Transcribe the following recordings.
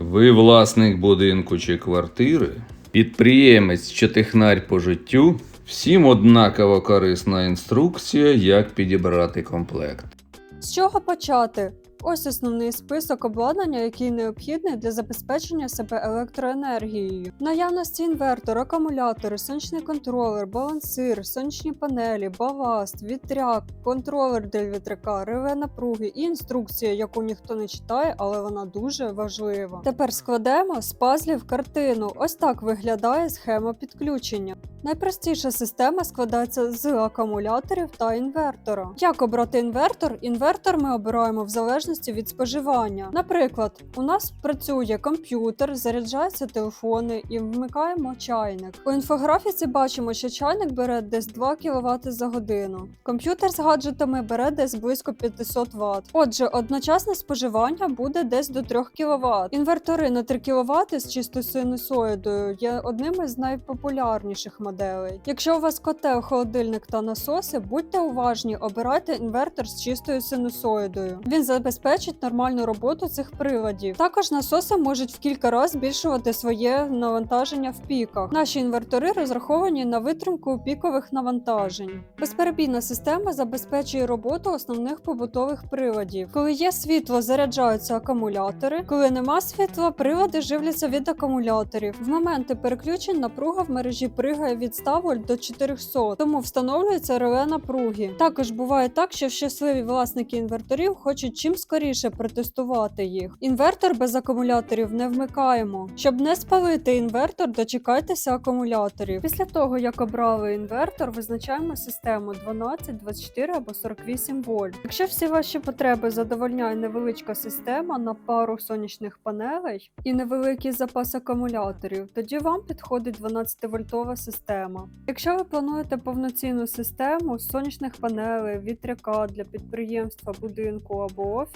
Ви власник будинку чи квартири, підприємець чи технарь по життю. Всім однаково корисна інструкція, як підібрати комплект. З чого почати? Ось основний список обладнання, який необхідний для забезпечення себе електроенергією. Наявності інвертор, акумулятори, сонячний контролер, балансир, сонячні панелі, баласт, вітряк, контролер для вітряка, реве напруги і інструкція, яку ніхто не читає, але вона дуже важлива. Тепер складемо з пазлів картину. Ось так виглядає схема підключення. Найпростіша система складається з акумуляторів та інвертора. Як обрати інвертор? Інвертор ми обираємо в залежності від споживання. Наприклад, у нас працює комп'ютер, заряджаються телефони і вмикаємо чайник. У інфографіці бачимо, що чайник бере десь 2 кВт за годину. Комп'ютер з гаджетами бере десь близько 500 Вт. Отже, одночасне споживання буде десь до 3 кВт. Інвертори на 3 кВт з чистою синусоїдою є одним із найпопулярніших моделей. Якщо у вас котел, холодильник та насоси, будьте уважні, обирайте інвертор з чистою синусоїдою. Він забезпечить нормальну роботу цих приладів. Також насоси можуть в кілька разів збільшувати своє навантаження в піках. Наші інвертори розраховані на витримку пікових навантажень. Безперебійна система забезпечує роботу основних побутових приладів. Коли є світло, заряджаються акумулятори. Коли нема світла, прилади живляться від акумуляторів. В моменти переключень напруга в мережі пригає від 100 вольт до 400, тому встановлюється реле напруги. Також буває так, що щасливі власники інверторів хочуть чим скоріше протестувати їх. Інвертор без акумуляторів не вмикаємо. Щоб не спалити інвертор, дочекайтеся акумуляторів. Після того, як обрали інвертор, визначаємо систему 12, 24 або 48 вольт. Якщо всі ваші потреби задовольняє невеличка система на пару сонячних панелей і невеликий запас акумуляторів, тоді вам підходить 12-вольтова система. Якщо ви плануєте повноцінну систему сонячних панелей, вітряка для підприємства, будинку або офісу,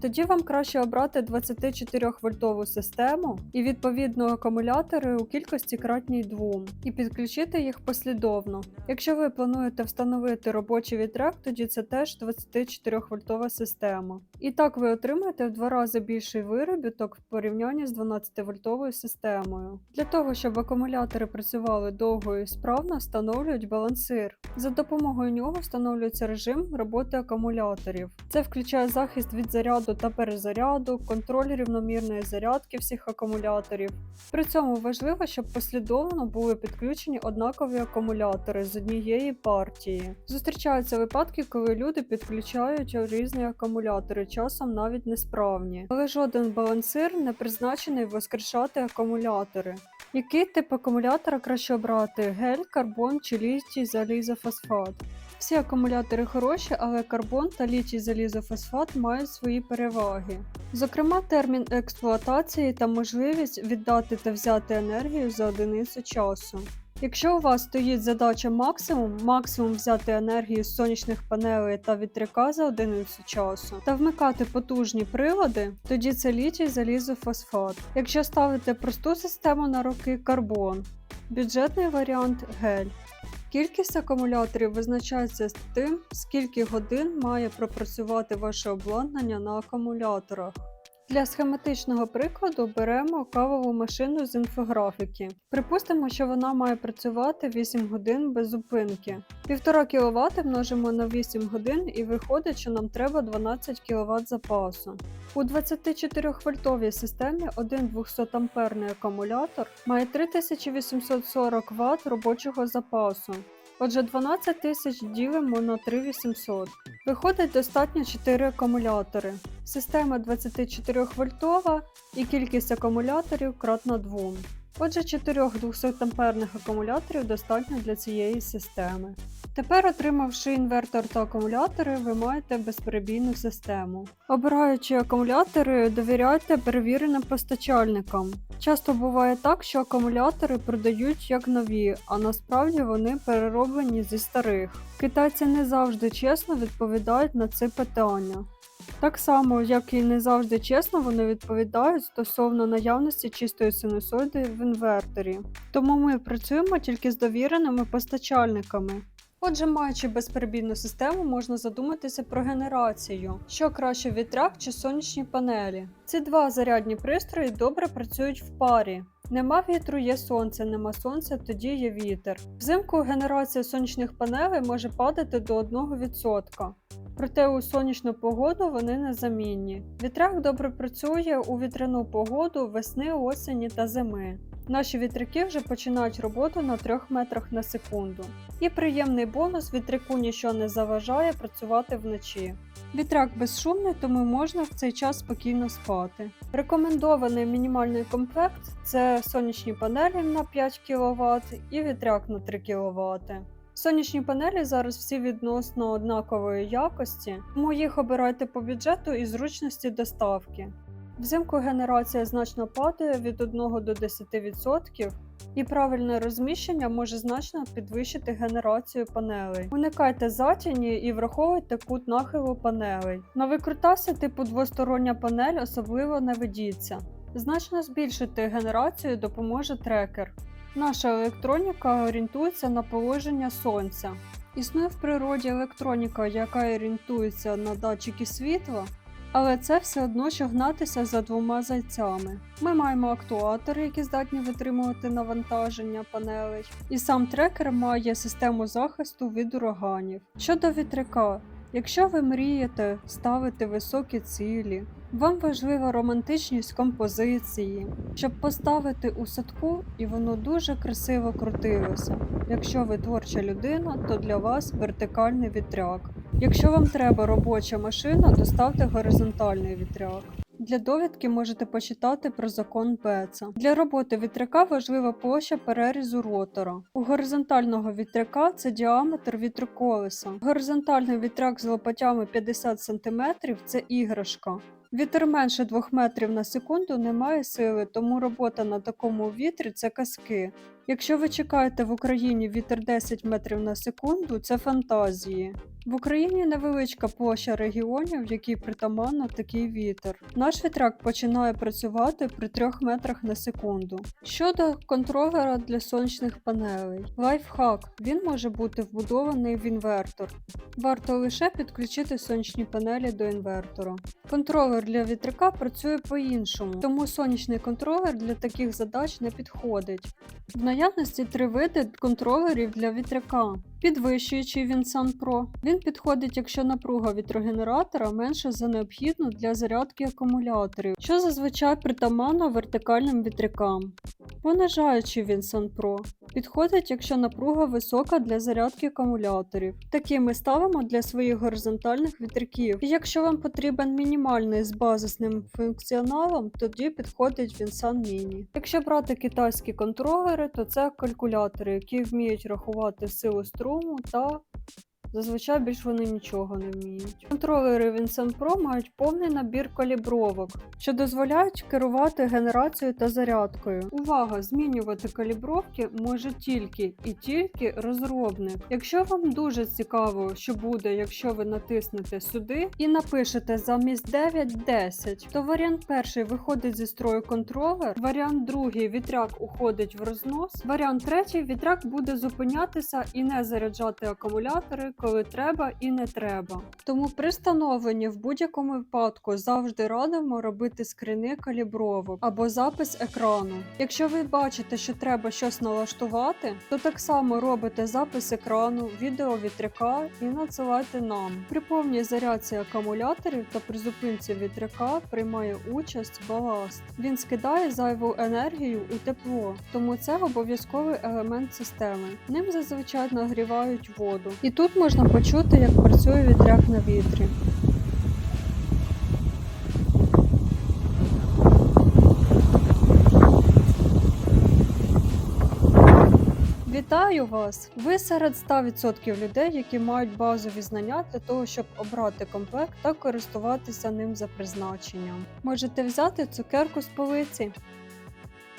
тоді вам краще обрати 24-вольтову систему і відповідно акумулятори у кількості кратній 2 і підключити їх послідовно. Якщо ви плануєте встановити робочий вітряк, тоді це теж 24-вольтова система. І так ви отримаєте в два рази більший виробіток в порівнянні з 12-вольтовою системою. Для того, щоб акумулятори працювали довго і справно, встановлюють балансир. За допомогою нього встановлюється режим роботи акумуляторів. Це включає захист від заряду та перезаряду, контроль рівномірної зарядки всіх акумуляторів. При цьому важливо, щоб послідовно були підключені однакові акумулятори з однієї партії. Зустрічаються випадки, коли люди підключають різні акумулятори, часом навіть несправні. Але жоден балансир не призначений воскрешати акумулятори. Який тип акумулятора краще обрати: гель, карбон чи літій залізофосфат? Всі акумулятори хороші, але карбон та літій залізофосфат мають свої переваги. Зокрема, термін експлуатації та можливість віддати та взяти енергію за одиницю часу. Якщо у вас стоїть задача максимум, максимум взяти енергію з сонячних панелей та вітряка за одиницю часу та вмикати потужні прилади, тоді це літій залізофосфат. Якщо ставити просту систему на роки карбон, бюджетний варіант гель. Кількість акумуляторів визначається з тим, скільки годин має пропрацювати ваше обладнання на акумуляторах. Для схематичного прикладу беремо кавову машину з інфографіки. Припустимо, що вона має працювати 8 годин без зупинки. 1,5 кВт множимо на 8 годин і виходить, що нам треба 12 кВт запасу. У 24-вольтовій системі один 200 амперний акумулятор має 3840 Вт робочого запасу. Отже, 12 тисяч ділимо на 3800. Виходить достатньо 4 акумулятори. Система 24 вольтова і кількість акумуляторів кратна 2. Отже, 4 200 амперних акумуляторів достатньо для цієї системи. Тепер, отримавши інвертор та акумулятори, ви маєте безперебійну систему. Обираючи акумулятори, довіряйте перевіреним постачальникам. Часто буває так, що акумулятори продають як нові, а насправді вони перероблені зі старих. Китайці не завжди чесно відповідають на це питання. Так само, як і не завжди чесно, вони відповідають стосовно наявності чистої синусоїди в інверторі. Тому ми працюємо тільки з довіреними постачальниками. Отже, маючи безперебійну систему, можна задуматися про генерацію, що краще вітряк чи сонячні панелі. Ці два зарядні пристрої добре працюють в парі. Нема вітру, є сонце, нема сонця, тоді є вітер. Взимку генерація сонячних панелей може падати до 1%. Проте у сонячну погоду вони незамінні. Вітряк добре працює у вітряну погоду весни, осені та зими. Наші вітряки вже починають роботу на 3 метрах на секунду. І приємний бонус вітряку нічого не заважає працювати вночі. Вітряк безшумний, тому можна в цей час спокійно спати. Рекомендований мінімальний комплект це сонячні панелі на 5 кВт і вітряк на 3 кВт. Сонячні панелі зараз всі відносно однакової якості, тому їх обирайте по бюджету і зручності доставки. Взимку генерація значно падає від 1 до 10%, і правильне розміщення може значно підвищити генерацію панелей. Уникайте затіні і враховуйте кут нахилу панелей. На викрутасі типу двостороння панель особливо не ведіться. Значно збільшити генерацію допоможе трекер. Наша електроніка орієнтується на положення сонця. Існує в природі електроніка, яка орієнтується на датчики світла, але це все одно, що гнатися за двома зайцями. Ми маємо актуатори, які здатні витримувати навантаження панелей, і сам трекер має систему захисту від ураганів. Щодо вітряка, якщо ви мрієте ставити високі цілі, вам важлива романтичність композиції, щоб поставити у садку і воно дуже красиво крутилося. Якщо ви творча людина, то для вас вертикальний вітряк. Якщо вам треба робоча машина, то ставте горизонтальний вітряк. Для довідки можете почитати про закон Беца. Для роботи вітряка важлива площа перерізу ротора. У горизонтального вітряка це діаметр вітроколеса. Горизонтальний вітряк з лопатями 50 см це іграшка. Вітер менше 2 метрів на секунду не має сили, тому робота на такому вітрі це казки. Якщо ви чекаєте в Україні вітер 10 метрів на секунду, це фантазії. В Україні невеличка площа регіонів, в якій притаманно такий вітер. Наш вітряк починає працювати при 3 метрах на секунду. Щодо контролера для сонячних панелей, лайфхак він може бути вбудований в інвертор. Варто лише підключити сонячні панелі до інвертора. Контролер для вітряка працює по-іншому, тому сонячний контролер для таких задач не підходить. В наявності три види контролерів для вітряка. Підвищуючий сам Pro. Він підходить, якщо напруга вітрогенератора менша за необхідну для зарядки акумуляторів, що зазвичай притаманно вертикальним вітрякам. Понижаючий Vinsan Pro підходить, якщо напруга висока для зарядки акумуляторів. Такі ми ставимо для своїх горизонтальних вітряків. І якщо вам потрібен мінімальний з базисним функціоналом, тоді підходить Vinsan Mini. Якщо брати китайські контролери, то це калькулятори, які вміють рахувати силу струму та Зазвичай більш вони нічого не вміють. Контролери Vincent Pro мають повний набір калібровок, що дозволяють керувати генерацією та зарядкою. Увага! Змінювати калібровки може тільки і тільки розробник. Якщо вам дуже цікаво, що буде, якщо ви натиснете сюди і напишете замість 9 10, то варіант перший виходить зі строю контролер, варіант другий вітряк уходить в рознос, варіант третій вітряк буде зупинятися і не заряджати акумулятори коли треба і не треба. Тому при встановленні в будь-якому випадку завжди радимо робити скрини калібровок або запис екрану. Якщо ви бачите, що треба щось налаштувати, то так само робите запис екрану, відео вітряка і надсилайте нам. При повній зарядці акумуляторів та при зупинці вітряка приймає участь баласт. Він скидає зайву енергію у тепло, тому це обов'язковий елемент системи. Ним зазвичай нагрівають воду. І тут можна почути, як працює вітряк на вітрі. Вітаю вас! Ви серед 100% людей, які мають базові знання для того, щоб обрати комплект та користуватися ним за призначенням. Можете взяти цукерку з полиці.